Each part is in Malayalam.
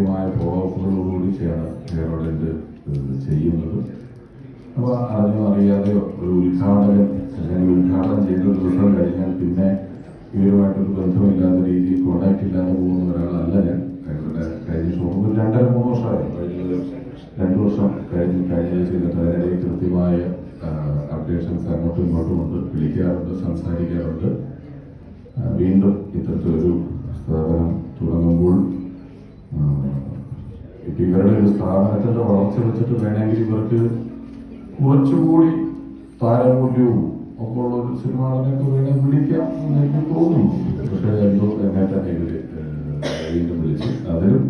കൃത്യമായ ഫോളോ അപ്പുകളോടുകൂടിയാണ് കേരളം ചെയ്യുന്നത്. അപ്പോൾ അതിനും അറിയാതെ ഒരു ഉദ്ഘാടനം അല്ലെങ്കിൽ ഉദ്ഘാടനം ചെയ്ത ദിവസം കഴിഞ്ഞാൽ പിന്നെ ഇവരുമായിട്ടൊരു ബന്ധമില്ലാത്ത രീതിയിൽ കോണ്ടാക്ട് ഇല്ലാതെ പോകുന്ന ഒരാളല്ല ഞാൻ. ഞങ്ങളുടെ കഴിഞ്ഞ ഷോപ്പ് രണ്ടര മൂന്ന് വർഷമായി. കഴിഞ്ഞത് രണ്ട് വർഷം കഴിഞ്ഞ് കഴിഞ്ഞത് ചെയ്തിട്ട് അതിനിടയിൽ കൃത്യമായ അപ്ഡേഷൻസ് അങ്ങോട്ടും ഇങ്ങോട്ടും ഉണ്ട്. വിളിക്കാറുണ്ട് സംസാരിക്കാറുണ്ട്. വീണ്ടും ഇത്തരത്തിലൊരു ഇവരുടെ സ്ഥാപനത്തിന്റെ വളർച്ച വെച്ചിട്ട് വേണമെങ്കിൽ ഇവർക്ക് കുറച്ചുകൂടി താരമൂല്യവും ഒക്കെ ഉള്ള ഒരു സിനിമ നടനൊക്കെ വേണേൽ വിളിക്കാം എന്ന് എനിക്ക് തോന്നുന്നു. പക്ഷേ എന്തോ എന്നെ തന്നെ ഇവർ വീണ്ടും വിളിച്ച്. അതിലും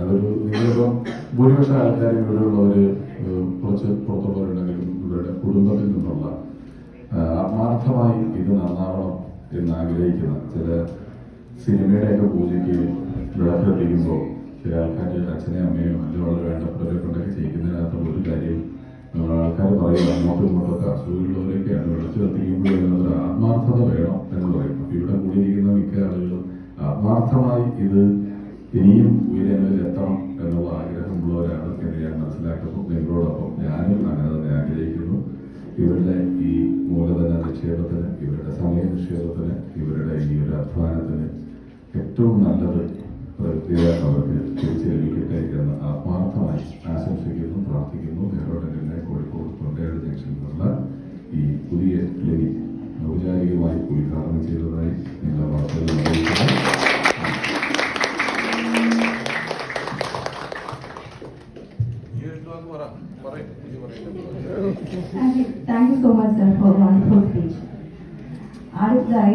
അതൊരു നിങ്ങളിപ്പം ഭൂരിപക്ഷം ആൾക്കാർ ഇവിടെയുള്ളവര് ഉള്ളവർ കുറച്ച് പുറത്തുള്ളവരുണ്ടെങ്കിലും ഇവരുടെ കുടുംബത്തിൽ നിന്നുള്ള ആത്മാർത്ഥമായി ഇത് നന്നാവണം എന്ന് ആഗ്രഹിക്കുന്ന ചില സിനിമയുടെയൊക്കെ പൂജയ്ക്ക് അച്ഛനെയും അമ്മയും അല്ലെങ്കിൽ വളരെ വേണ്ടപ്പെട്ടവരെ കൊണ്ടൊക്കെ ചെയ്യിക്കുന്നതിനകത്ത് ഒരു കാര്യം ആൾക്കാർ പറയുക അങ്ങോട്ടും ഇങ്ങോട്ടൊക്കെ അസുഖമുള്ളവരെയൊക്കെയാണ് വിളിച്ചു കത്തിക്കുമ്പോഴും ഒരു ആത്മാർത്ഥത വേണം എന്ന് പറയും അപ്പം ഇവിടെ കൂടിയിരിക്കുന്ന മിക്ക ആളുകളും ആത്മാർത്ഥമായി ഇത് ഇനിയും ഉയരങ്ങളിൽ എത്തണം എന്നുള്ള ആഗ്രഹമുള്ളവരാണ് എന്ന് ഞാൻ മനസ്സിലാക്കുന്നു. നിങ്ങളോടൊപ്പം ഞാനും അങ്ങനെ തന്നെ ആഗ്രഹിക്കുന്നു. ഇവരുടെ ഈ മൂലധന നിക്ഷേപത്തിന് ഇവരുടെ സമയ നിക്ഷേപത്തിന് ഇവരുടെ ഈ ഒരു അധ്വാനത്തിന് ഏറ്റവും നല്ലത് പ്രകൃതിയെ അവർക്ക് Thank you, thank you so much, sir, for a wonderful speech. അടുത്തതായി